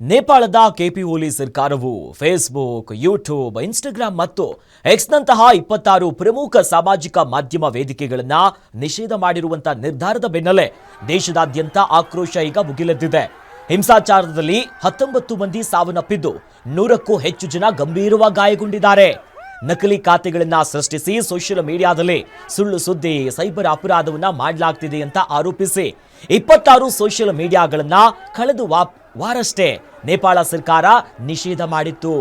ನೇಪಾಳದ ಕೆಪಿಒಲಿ ಸರ್ಕಾರವು Facebook, YouTube Instagram ಮತ್ತು ಎಕ್ಸ್ನಂತಹ ಇಪ್ಪತ್ತಾರು ಪ್ರಮುಖ ಸಾಮಾಜಿಕ ಮಾಧ್ಯಮ ವೇದಿಕೆಗಳನ್ನ ನಿಷೇಧ ಮಾಡಿರುವಂತಹ ನಿರ್ಧಾರದ ಬೆನ್ನಲ್ಲೇ ದೇಶದಾದ್ಯಂತ ಆಕ್ರೋಶ ಈಗ ಮುಗಿಲೆದ್ದಿದೆ. ಹಿಂಸಾಚಾರದಲ್ಲಿ ಹತ್ತೊಂಬತ್ತು ಮಂದಿ ಸಾವನ್ನಪ್ಪಿದ್ದು ನೂರಕ್ಕೂ ಹೆಚ್ಚು ಜನ ಗಂಭೀರವಾಗಿ ಗಾಯಗೊಂಡಿದ್ದಾರೆ. ನಕಲಿ ಖಾತೆಗಳನ್ನ ಸೃಷ್ಟಿಸಿ ಸೋಷಿಯಲ್ ಮೀಡಿಯಾದಲ್ಲಿ ಸುಳ್ಳು ಸುದ್ದಿ, ಸೈಬರ್ ಅಪರಾಧವನ್ನ ಮಾಡಲಾಗ್ತಿದೆ ಅಂತ ಆರೋಪಿಸಿ ಇಪ್ಪತ್ತಾರು ಸೋಷಿಯಲ್ ಮೀಡಿಯಾಗಳನ್ನ ಕಳೆದು ವಾ- ವಾರಷ್ಟೇ ನೇಪಾಳ ಸರ್ಕಾರ ನಿಷೇಧ ಮಾಡಿತ್ತು.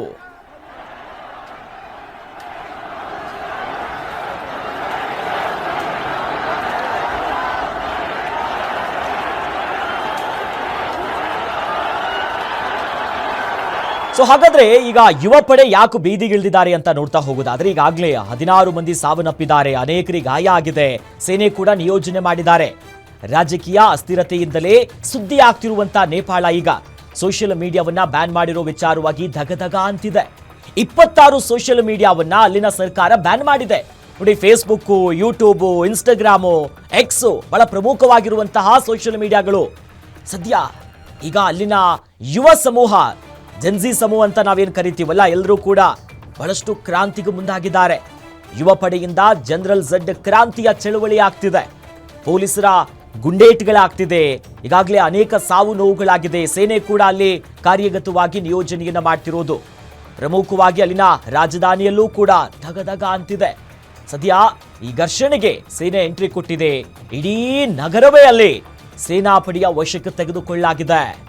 ಸೊ ಹಾಗಾದ್ರೆ ಈಗ ಯುವ ಪಡೆ ಯಾಕೆ ಬೀದಿಗಿಳಿದಿದ್ದಾರೆ ಅಂತ ನೋಡ್ತಾ ಹೋಗೋದಾದ್ರೆ ಈಗಾಗಲೇ ಹದಿನಾರು ಮಂದಿ ಸಾವನ್ನಪ್ಪಿದ್ದಾರೆ. ಅನೇಕರಿಗೆ ಗಾಯ ಆಗಿದೆ. ಸೇನೆ ಕೂಡ ನಿಯೋಜನೆ ಮಾಡಿದ್ದಾರೆ. ರಾಜಕೀಯ ಅಸ್ಥಿರತೆಯಿಂದಲೇ ಸುದ್ದಿ ಆಗ್ತಿರುವಂತ ನೇಪಾಳ ಈಗ. ಸೋಷಿಯಲ್ ಮೀಡಿಯಾವನ್ನ ಬ್ಯಾನ್ ಮಾಡಿರೋ ವಿಚಾರವಾಗಿ ಧಗಧಗ ಅಂತಿದೆ. ಇಪ್ಪತ್ತಾರು ಸೋಷಿಯಲ್ ಮೀಡಿಯಾವನ್ನ ಅಲ್ಲಿನ ಸರ್ಕಾರ ಬ್ಯಾನ್ ಮಾಡಿದೆ. ನೋಡಿ ಫೇಸ್ಬುಕ್ ಯೂಟ್ಯೂಬ್ ಇನ್ಸ್ಟಾಗ್ರಾಮು ಎಕ್ಸು ಬಹಳ ಪ್ರಮುಖವಾಗಿರುವಂತಹ ಸೋಷಿಯಲ್ ಮೀಡಿಯಾಗಳು. ಸದ್ಯ ಈಗ ಅಲ್ಲಿನ ಯುವ ಸಮೂಹ ಜನ್ಜಿ ಸಮೂಹ ಅಂತ ನಾವೇನು ಕರಿತೀವಲ್ಲ ಎಲ್ಲರೂ ಕೂಡ ಬಹಳಷ್ಟು ಕ್ರಾಂತಿಗೂ ಮುಂದಾಗಿದ್ದಾರೆ. ಯುವ ಪಡೆಯಿಂದ ಜನರಲ್ ಝಡ್ ಕ್ರಾಂತಿಯ ಚಳುವಳಿ ಆಗ್ತಿದೆ. ಪೊಲೀಸರ ಗುಂಡೇಟುಗಳಾಗ್ತಿದೆ ಈಗಾಗಲೇ ಅನೇಕ ಸಾವು ನೋವುಗಳಾಗಿದೆ. ಸೇನೆ ಕೂಡ ಅಲ್ಲಿ ಕಾರ್ಯಗತವಾಗಿ ನಿಯೋಜನೆಯನ್ನ ಮಾಡ್ತಿರೋದು. ಪ್ರಮುಖವಾಗಿ ಅಲ್ಲಿನ ರಾಜಧಾನಿಯಲ್ಲೂ ಕೂಡ ಧಗಧಗ ಅಂತಿದೆ. ಸದ್ಯ ಈ ಘರ್ಷಣೆಗೆ ಸೇನೆ ಎಂಟ್ರಿ ಕೊಟ್ಟಿದೆ. ಇಡೀ ನಗರವೇ ಅಲ್ಲಿ ಸೇನಾಪಡೆಯ ವಶಕ್ಕೆ ತೆಗೆದುಕೊಳ್ಳಲಾಗಿದೆ.